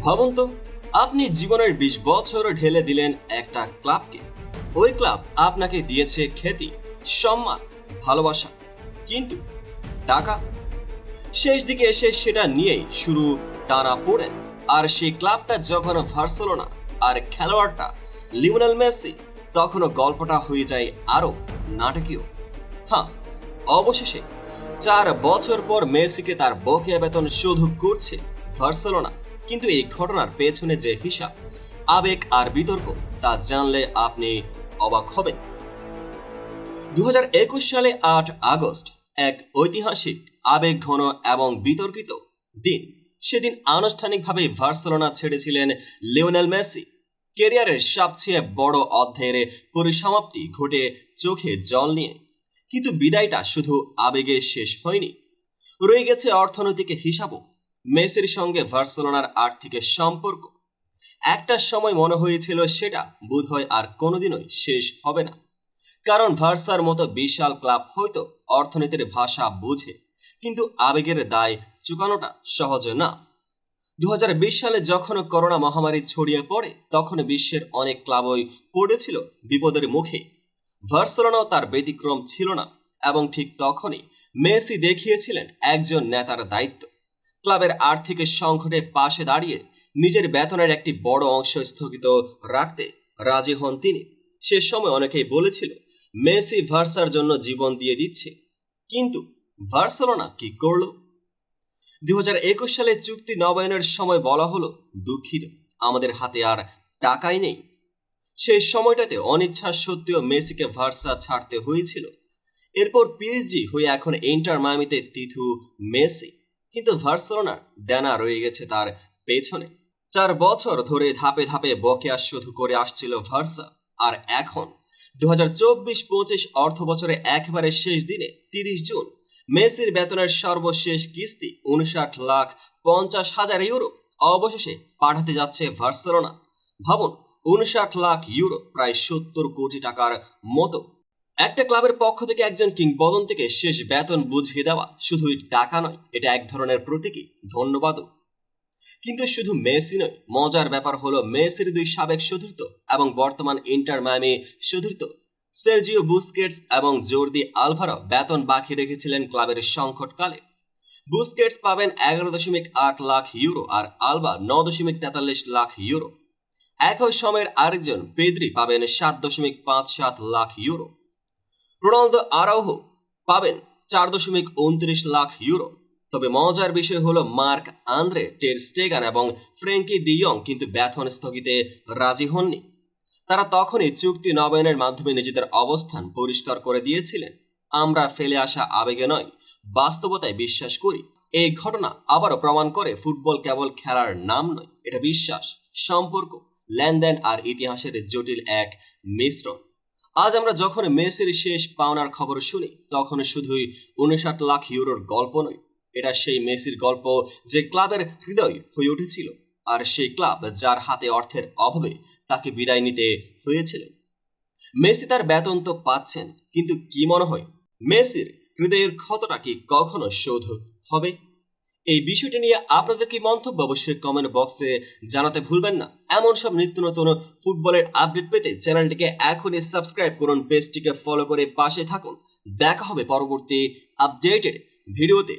ভাবুন তো, আপনি জীবনের বিশ বছর ঢেলে দিলেন একটা ক্লাবকে। ওই ক্লাব আপনাকে দিয়েছে খ্যাতি, সম্মান, ভালোবাসা, কিন্তু টাকা। শেষ দিকে এসে সেটা নিয়েই শুরু টানা পড়েন। আর সেই ক্লাবটা যখন ভার্সেলোনা আর খেলোয়াড়টা লিওনেল মেসি, তখনও গল্পটা হয়ে যায় আরও নাটকীয়। হ্যাঁ অবশেষে চার বছর পর মেসিকে তার বকেয়া বেতন শোধ করছে বার্সেলোনা কিন্তু এই ঘটনার পেছনে যে হিসাব, আবেগ আর বিতর্ক, তা জানলে আপনি অবাক হবেন। দু সালে আট আগস্ট, এক ঐতিহাসিক, আবেগ ঘন এবং বিতর্কিত দিন। সেদিন আনুষ্ঠানিকভাবে বার্সেলোনা ছেড়েছিলেন লিওনেল মেসি। কেরিয়ারের সবচেয়ে বড় অধ্যায়ের পরিসমাপ্তি ঘটে চোখে জল নিয়ে। কিন্তু বিদায়টা শুধু আবেগে শেষ হয়নি। রয়ে গেছে অর্থনৈতিক হিসাবও। মেসির সঙ্গে বার্সেলোনার আর্থিক সম্পর্ক। একটা সময় মনে হয়েছিল সেটা বোধহয় আর কোনোদিনই শেষ হবে না। কারণ ভার্সার মতো বিশাল ক্লাব হয়তো অর্থনীতির ভাষা বুঝে, কিন্তু আবেগের দায় চুকানোটা সহজ না। দু হাজার বিশ সালে যখন করোনা মহামারী ছড়িয়ে পড়ে, তখন বিশ্বের অনেক ক্লাবই পড়েছিল বিপদের মুখে। ভার্সেলোনাও তার ব্যতিক্রম ছিল না, এবং ঠিক তখনই মেসি দেখিয়েছিলেন একজন নেতার দায়িত্ব। ক্লাবের আর্থিক সংকটে পাশে দাঁড়িয়ে নিজের বেতনের একটি বড় অংশ স্থগিত রাখতে রাজি হন তিনি। সে সময় অনেকেই বলেছিল, মেসি ভার্সার জন্য জীবন দিয়ে দিচ্ছে। কিন্তু ভার্সেলোনা কি করল? দু হাজার একুশ সালে চুক্তি নবায়নের সময় বলা হলো, দুঃখিত, আমাদের হাতে আর টাকাই নেই। সেই সময়টাতে অনিচ্ছা সত্ত্বেও মেসিকে ভার্সা ছাড়তে হয়েছিল। এরপর পিএসজি হয়ে এখন ইন্টার মায়ামিতে তিথু মেসি। কিন্তু ভার্সেলোনার দেনা রয়ে গেছে তার পেছনে। চার বছর ধরে ধাপে ধাপে বকেয়া শুধু করে আসছিল ভার্সা। আর এখন দু হাজার চব্বিশ পঁচিশ অর্থ বছরে একেবারে শেষ দিনে, তিরিশ জুন, মেসির বেতনের সর্বশেষ কিস্তি উনষাট লাখ পঞ্চাশ হাজার ইউরো। অবশেষে পাঠাতে যাচ্ছে ভার্সেলোনা। ভাবুন উনষাট লাখ ইউরো, প্রায় সত্তর কোটি টাকার মতো। একটা ক্লাবের পক্ষ থেকে একজন কিংবদন্তিকে শেষ বেতন বুঝিয়ে দেওয়া শুধুই টাকা নয়, এটা এক ধরনের প্রতীকী, ধন্যবাদও। কিন্তু শুধু মেসি নয়, মজার ব্যাপার হলো মেসির দুই সাবেক সতীর্থ এবং বর্তমান ইন্টার মায়ামি সতীর্থ। সের্জিও বুস্কেটস এবং জোরদি আলভারো বেতন বাকি রেখেছিলেন ক্লাবের সংকটকালে। বুস্কেটস পাবেন এগারো দশমিক আট লাখ ইউরো আর আলবা ন দশমিক তেতাল্লিশ লাখ ইউরো। একই সময়ের আরেকজন পেদ্রি পাবেন সাত দশমিক পাঁচ সাত লাখ ইউরো। রোনালদো আরাউহো পাবেন চার দশমিক উনত্রিশ লাখ ইউরো। তবে মজার বিষয় হলো মার্ক আন্দ্রে, টের স্টেগান এবং ফ্রেঙ্কি ডিয়ং কিন্তু বেতন স্থগিতে রাজি হননি। তারা তখনই চুক্তি নবায়নের মাধ্যমে নিজেদের অবস্থান পরিষ্কার করে দিয়েছিলেন। আমরা ফেলে আসা আবেগে নয়, বাস্তবতায় বিশ্বাস করি। এই ঘটনা আবারও প্রমাণ করে ফুটবল কেবল খেলার নাম নয়, এটা বিশ্বাস, সম্পর্ক, লেনদেন আর ইতিহাসের জটিল এক মিশ্রণ। আজ আমরা যখন মেসির শেষ পাওনার খবর শুনি, তখন শুধুই উনষাট লাখ ইউরোর গল্প নয়, এটা সেই মেসির গল্প যে ক্লাবের হৃদয় হয়ে উঠেছিল আর সেই ক্লাব যার হাতে অর্থের অভাবে তাকে বিদায় নিতে হয়েছিল। মেসি তার বেতন তো পাচ্ছেন, কিন্তু কি মনে হয়, মেসির হৃদয়ের ক্ষতটা কি কখনো শোধ হবে? এই বিষয়টি নিয়ে আপনাদের কি মন্তব্য অবশ্যই কমেন্ট বক্সে জানাতে ভুলবেন না। এমন সব নিত্য নতুন ফুটবলের আপডেট পেতে চ্যানেলটিকে এখনই সাবস্ক্রাইব করুন পেজটিকে ফলো করে পাশে থাকুন। দেখা হবে পরবর্তী আপডেটের ভিডিওতে।